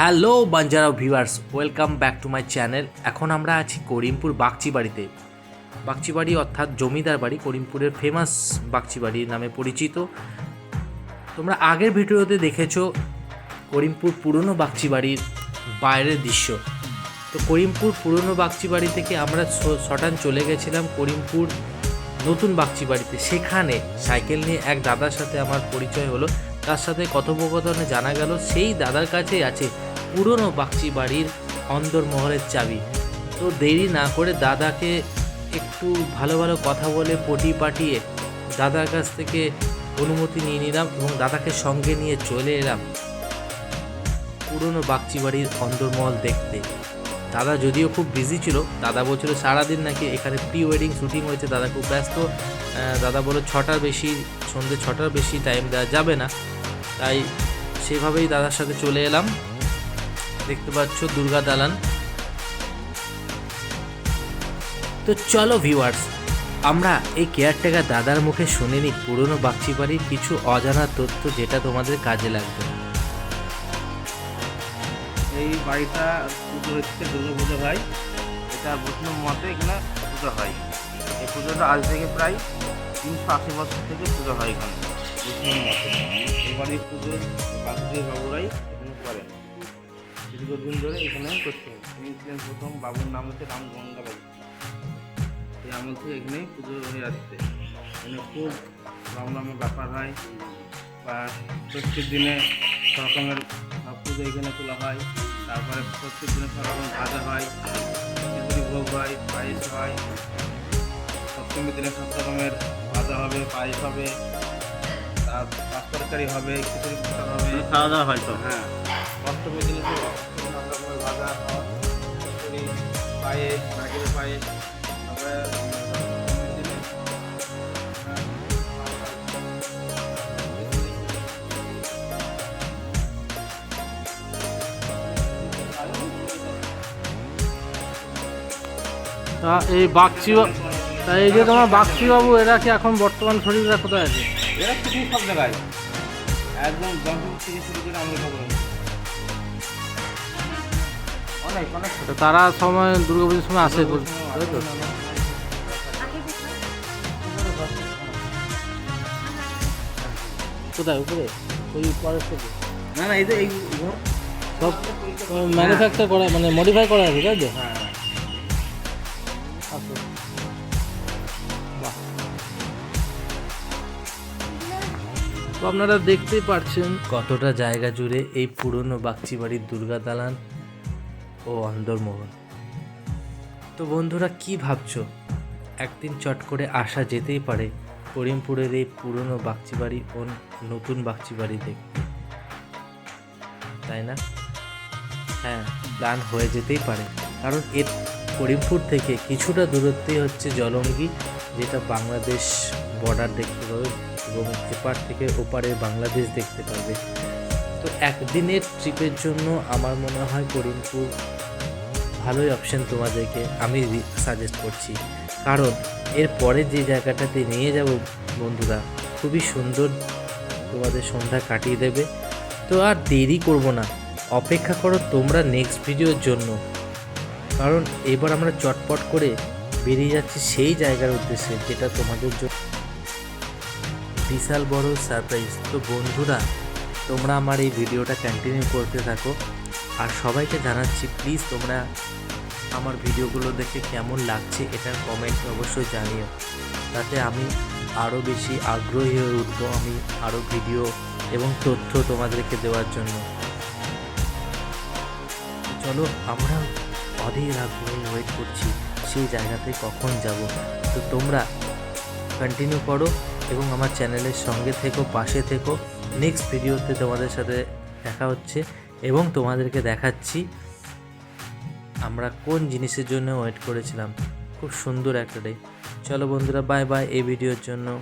Hello Banjara viewers, welcome back to my channel. এখন আমরা আছি করিমপুর বাগচি বাড়িতে বাগচি বাড়ি অর্থাৎ জমিদার বাড়ি, করিমপুরের ফেমাস বাগচি বাড়ি নামে পরিচিত। তোমরা আগের ভিডিওতে দেখেছ করিমপুর পুরনো বাগচি বাড়ির বাইরের দৃশ্য। তো করিমপুর পুরনো বাগচি বাড়ি থেকে আমরা সটান চলে গেছিলাম করিমপুর নতুন বাগচি বাড়িতে সেখানে সাইকেল নিয়ে এক দাদার সাথে আমার পরিচয় হলো। তার সাথে কথোপকথনে জানা গেল, সেই দাদার কাছেই আছে পুরনো বাগচি বাড়ির অন্দরমহলের চাবি। তো দেরি না করে দাদাকে একটু ভালো ভালো কথা বলে পটি পাটিয়ে দাদার কাছ থেকে অনুমতি নিয়ে নিলাম এবং দাদাকে সঙ্গে নিয়ে চলে এলাম পুরনো বাগচি বাড়ির অন্দরমহল দেখতে। দাদা যদিও খুব বিজি ছিল, দাদা বলছিল সারাদিন নাকি এখানে প্রি ওয়েডিং শুটিং হয়েছে, দাদা খুব ব্যস্ত। দাদা বলে ছটার বেশি সন্ধ্যে ছটার বেশি টাইম দেওয়া যাবে না। তাই সেভাবেই দাদার সাথে চলে এলাম। দেখতে পাচ্ছ দুর্গা দালান। তো চলো ভিউয়ার্স আমরা এই কেয়ারটেকার দাদার মুখে শুনে নিই পুরনো বাগচি বাড়ির কিছু অজানা তথ্য যেটা তোমাদের কাজে লাগবে। এই বাড়িটা পুজো হচ্ছে দুর্গা পুজো হয়। এটা বৈষ্ণব মতে এখানে পুজো হয়। এই পুজোটা আজ থেকে প্রায় তিনশো আশি বছর থেকে পুজো হয় এখানে। বৈষ্ণব মতে এই বাড়ির পুজো বাবুরাই এখানে করেন। দীর্ঘদিন ধরে এখানে করছে তিনি ছিলেন প্রথম বাবুর নাম হচ্ছে রাম গঙ্গাবাবু। এই আমল থেকে এখানেই পুজো হয়ে আসছে। এখানে খুব রাম নামের ব্যাপার হয় বা ষষ্ঠীর দিনে সব রকমের পুজো এখানে তোলা হয়। তারপরে ষষ্ঠীর দিনে সব ভাজা হয় খিচুড়ি ভোগ হয় পায়েস হয়। সপ্তমীর দিনে সব রকমের ভাজা হবে পায়েস হবে তার পাঁচ তরকারি হবে খিচুড়ি হবে। খাওয়া দাওয়া হয় তো? হ্যাঁ। অষ্টমীর দিনে তো সব রকমের ভাজা দিনে তা এই বাগচি তা এই যে তোমার বাগচি বাবু এরা কি এখন বর্তমান শরীররা কোথায় আছে? এরা সব জায়গায়। একদম জঙ্গল থেকে শুরু করে আমরা তারা সময় দুর্গাপুজোর সময় আসে তাই তো? কোথায়? উপরে? ওই না না এই যে এই সব ম্যানুফ্যাকচার করা মানে মডিফাই করা আছে তাই তো? হ্যাঁ তো আপনারা দেখতেই পারছেন কতটা জায়গা জুড়ে এই পুরনো বাগচি বাড়ির দুর্গা দালান ও অন্দরমহল। তো বন্ধুরা, কি ভাবছ? একদিন চট করে আসা যেতেই পারে করিমপুরের এই পুরনো বাগচি বাড়ি ও নতুন বাগচি বাড়ি দেখতে। তাই না? হ্যাঁ প্ল্যান হয়ে যেতেই পারে। কারণ এর করিমপুর থেকে কিছুটা দূরত্বেই হচ্ছে জলঙ্গি, যেটা বাংলাদেশ বর্ডার দেখতে পাবে এবং এপার থেকে ওপারে বাংলাদেশ দেখতে পাবে। তো একদিনের ট্রিপের জন্য আমার মনে হয় করিমপুর ভালোই অপশন তোমাদেরকে আমি সাজেস্ট করছি। কারণ এর পরে যে জায়গাটাতে নিয়ে যাব বন্ধুরা, খুবই সুন্দর তোমাদের সন্ধ্যা কাটিয়ে দেবে। তো আর দেরি করব না, অপেক্ষা করো তোমরা নেক্সট ভিডিওর জন্য। কারণ এবার আমরা চটপট করে বেরিয়ে যাচ্ছি সেই জায়গার উদ্দেশ্যে, যেটা তোমাদের জন্য বিশাল বড় সারপ্রাইজ তো বন্ধুরা, তোমরা আমার এই ভিডিওটা কন্টিনিউ করতে থাকো। আর সবাইকে জানাচ্ছি প্লিজ তোমরা আমার ভিডিওগুলো দেখে কেমন লাগছে এটার কমেন্ট অবশ্যই জানিও। তাতে আমি আরও বেশি আগ্রহী হয়ে উঠবো আমি আরও ভিডিও এবং তথ্য তোমাদেরকে দেওয়ার জন্য। চলো আমরা অধীর আগ্রহে ওয়েট করছি, সেই জায়গাতে কখন যাব। তো তোমরা কন্টিনিউ করো এবং আমার চ্যানেলের সঙ্গে থেকো, পাশে থেকো। নেক্সট ভিডিওতে তোমাদের সাথে দেখা হচ্ছে। এবং তোমাদেরকে দেখাচ্ছি আমরা কোন জিনিসের জন্য ওয়েট করেছিলাম। খুব সুন্দর একটা ডে চলো বন্ধুরা বাই বাই এই ভিডিওর জন্য।